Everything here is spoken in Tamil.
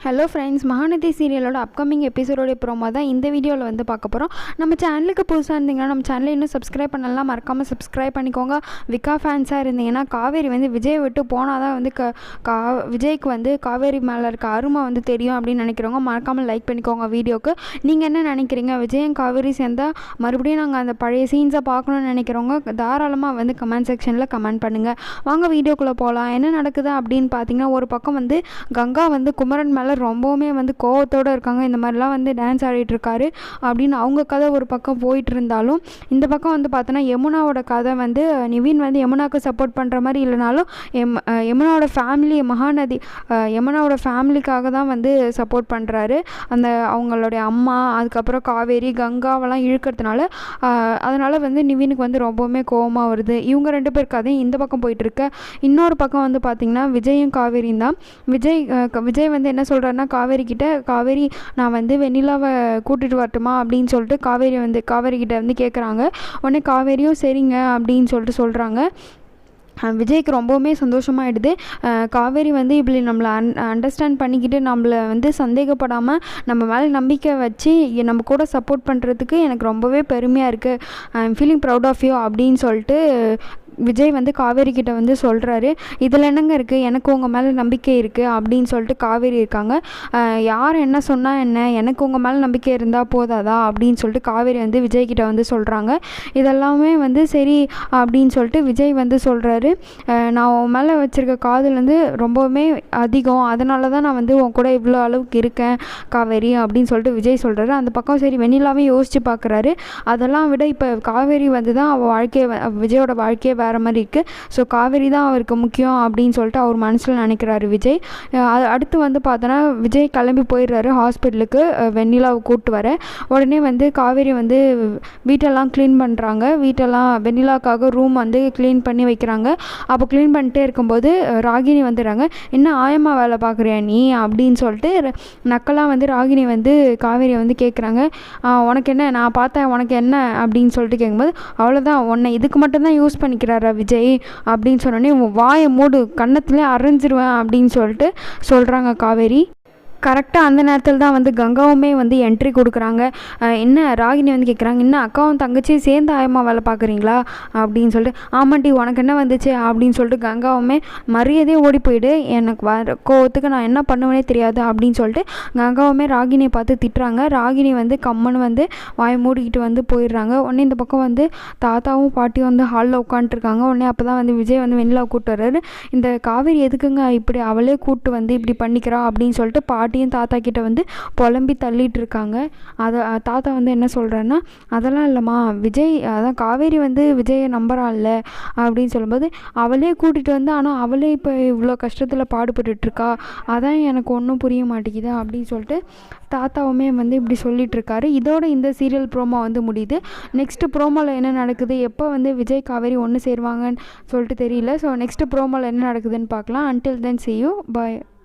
ஹலோ ஃப்ரெண்ட்ஸ் மகாநதி சீரியலோட அப்கமிங் எபிசோடோடைய ப்ரோமோ தான் இந்த வீடியோவில் வந்து பார்க்க போகிறோம் நம்ம சேனலுக்கு புதுசாக இருந்தீங்கன்னா நம்ம சேனலை இன்னும் சப்ஸ்கிரைப் பண்ணலாம் மறக்காமல் சப்ஸ்கிரைப் பண்ணிக்கோங்க. விகா ஃபேன்ஸாக இருந்தீங்கன்னா காவேரி வந்து விஜய் விட்டு போனால் தான் வந்து க கா விஜய்க்கு வந்து காவேரி மேலே இருக்க அருமை வந்து தெரியும் அப்படின்னு நினைக்கிறவங்க மறக்காமல் லைக் பண்ணிக்கோங்க வீடியோக்கு நீங்கள் என்ன நினைக்கிறீங்க? விஜயம் காவேரி சேர்ந்தால் மறுபடியும் நாங்கள் அந்த பழைய சீன்ஸை பார்க்கணும்னு நினைக்கிறவங்க தாராளமாக வந்து கமெண்ட் செக்ஷனில் கமெண்ட் பண்ணுங்கள் வாங்க வீடியோக்குள்ளே போகலாம் என்ன நடக்குது அப்படின்னு பார்த்தீங்கன்னா ஒரு பக்கம் வந்து கங்கா வந்து குமரன் மேலே ரொம்பவுமே வந்து கோவத்தோடு இருக்காங்க. இந்த மாதிரிலாம் வந்து டான்ஸ் ஆடிட்டு இருக்காரு அப்படின்னு அவங்க கதை ஒரு பக்கம் போயிட்டு இருந்தாலும் இந்த பக்கம் வந்து பார்த்தோன்னா யமுனாவோட கதை வந்து நிவின் வந்து யமுனாவுக்கு சப்போர்ட் பண்ணுற மாதிரி இல்லைனாலும் எம் யமுனாவோட ஃபேமிலி மகாநதி யமுனாவோட ஃபேமிலிக்காக தான் வந்து சப்போர்ட் பண்ணுறாரு அந்த அவங்களுடைய அம்மா அதுக்கப்புறம் காவேரி கங்காவெல்லாம் இழுக்கிறதுனால அதனால் வந்து நிவினுக்கு வந்து ரொம்பவுமே கோவமாக வருது. இவங்க ரெண்டு பேர் கதையும் இந்த பக்கம் போயிட்டுருக்கு. இன்னொரு பக்கம் வந்து பார்த்திங்கன்னா விஜயும் காவேரியும் தான். விஜய் விஜய் வந்து என்ன சொல்கிறாருன்னா காவேரி கிட்ட காவேரி நான் வந்து வெண்ணிலாவை கூட்டிகிட்டு வரட்டுமா? அப்படின்னு சொல்லிட்டு காவேரி வந்து காவேரி கிட்ட வந்து கேட்குறாங்க உடனே காவேரியும் சரிங்க அப்படின்னு சொல்லிட்டு சொல்கிறாங்க விஜய்க்கு ரொம்பவுமே சந்தோஷமாயிடுது. காவேரி வந்து இப்படி நம்மளை அன் அண்டர்ஸ்டாண்ட் பண்ணிக்கிட்டு நம்மளை வந்து சந்தேகப்படாமல் நம்ம மேலே நம்பிக்கை வச்சு நம்ம கூட சப்போர்ட் பண்ணுறதுக்கு எனக்கு ரொம்பவே பெருமையாக இருக்குது I am feeling proud of you அப்படின்னு சொல்லிட்டு விஜய் வந்து காவேரி கிட்ட வந்து சொல்கிறாரு இதில் என்னங்க இருக்குது எனக்கு உங்கள் மேலே நம்பிக்கை இருக்குது அப்படின்னு சொல்லிட்டு காவேரி இருக்காங்க. யார் என்ன சொன்னால் என்ன? எனக்கு உங்கள் மேலே நம்பிக்கை இருந்தால் போதாதா? அப்படின்னு சொல்லிட்டு காவேரி வந்து விஜய் கிட்ட வந்து சொல்கிறாங்க இதெல்லாமே வந்து சரி அப்படின்னு சொல்லிட்டு விஜய் வந்து சொல்கிறாரு நான் உன் மேலே வச்சுருக்க காதல் வந்து ரொம்பவுமே அதிகம். அதனால தான் நான் வந்து உன் கூட இவ்வளோ அளவுக்கு இருக்கேன் காவேரி அப்படின்னு சொல்லிட்டு விஜய் சொல்கிறாரு அந்த பக்கம் சரி வெண்ணிலாவே யோசித்து பார்க்குறாரு அதெல்லாம் விட இப்போ காவேரி வந்து தான் அவள் வாழ்க்கையை விஜயோட வாழ்க்கையை வேறு மாதிரி இருக்குது ஸோ காவேரி தான் அவருக்கு முக்கியம் அப்படின்னு சொல்லிட்டு அவர் மனசில் நினைக்கிறாரு விஜய். அடுத்து வந்து பார்த்தோன்னா விஜய் கிளம்பி போயிடுறாரு ஹாஸ்பிட்டலுக்கு வெண்ணிலாவை கூப்பிட்டு வர. உடனே வந்து காவேரி வந்து வீட்டெல்லாம் க்ளீன் பண்ணுறாங்க வீட்டெல்லாம் வெண்ணிலாக்காக ரூம் வந்து க்ளீன் பண்ணி வைக்கிறாங்க. அப்போ க்ளீன் பண்ணிட்டே இருக்கும்போது ராகினி வந்துடுறாங்க. என்ன ஆயம்மா வேலை பார்க்குறியா நீ? அப்படின்னு சொல்லிட்டு நக்கலாக வந்து ராகினி வந்து காவேரியை வந்து கேட்குறாங்க உனக்கு என்ன? நான் பார்த்தேன். உனக்கு என்ன? அப்படின்னு சொல்லிட்டு கேட்கும்போது அவ்வளோதான் உன்னை இதுக்கு மட்டும்தான் யூஸ் பண்ணிக்கிறேன். பண்ணிக்கிறாரா விஜய் அப்படின்னு சொன்னோடனே வாயை மூடு கன்னத்துலேயே அரைஞ்சிருவேன் அப்படின்னு சொல்லிட்டு சொல்கிறாங்க காவேரி. கரெக்டாக அந்த நேரத்தில் தான் வந்து கங்காவுமே வந்து என்ட்ரி கொடுக்குறாங்க. என்ன ராகினி வந்து கேட்குறாங்க என்ன அக்காவும் தங்கச்சியும் சேர்ந்து ஆயமா வேலை பார்க்குறீங்களா? அப்படின்னு சொல்லிட்டு ஆமாண்டி உனக்கு என்ன வந்துச்சு? அப்படின்னு சொல்லிட்டு கங்காவுமே மரியாதையே ஓடி போயிடு. எனக்கு வர கோவத்துக்கு நான் என்ன பண்ணுவேனே தெரியாது. அப்படின்னு சொல்லிட்டு கங்காவுமே ராகினியை பார்த்து திட்டுறாங்க. ராகினி வந்து கம்மன்னு வந்து வாய் மூடிக்கிட்டு வந்து போயிடுறாங்க. உடனே இந்த பக்கம் வந்து தாத்தாவும் பாட்டியும் வந்து ஹாலில் உட்காந்துருக்காங்க. உடனே அப்போ தான் வந்து விஜய் வந்து வெண்ணிலா கூப்பிட்டு வர்றாரு. இந்த காவேரி எதுக்குங்க? இப்படி அவளே கூப்பிட்டு வந்து இப்படி பண்ணிக்கிறா? அப்படின்னு சொல்லிட்டு பாட்டியும் தாத்தா கிட்ட வந்து புலம்பி தள்ளிட்டு இருக்காங்க அதை தாத்தா வந்து என்ன சொல்கிறேன்னா அதெல்லாம் இல்லைம்மா விஜய் அதான் காவேரி வந்து விஜயை நம்புறாள்ல அப்படின்னு சொல்லும்போது அவளே கூட்டிகிட்டு வந்து ஆனால் அவளே இப்போ இவ்வளோ கஷ்டத்தில் பாடுபட்டுட்டு அதான் எனக்கு ஒன்றும் புரிய மாட்டேங்குது அப்படின்னு சொல்லிட்டு தாத்தாவுமே வந்து இப்படி சொல்லிட்டு இதோட இந்த சீரியல் ப்ரோமோ வந்து முடியுது. நெக்ஸ்ட் ப்ரோமோவில் என்ன நடக்குது எப்போ வந்து விஜய் காவேரி ஒன்று சேருவாங்கன்னு சொல்லிட்டு தெரியல. ஸோ நெக்ஸ்ட் ப்ரோமோவில் என்ன நடக்குதுன்னு பார்க்கலாம் until then see you bye.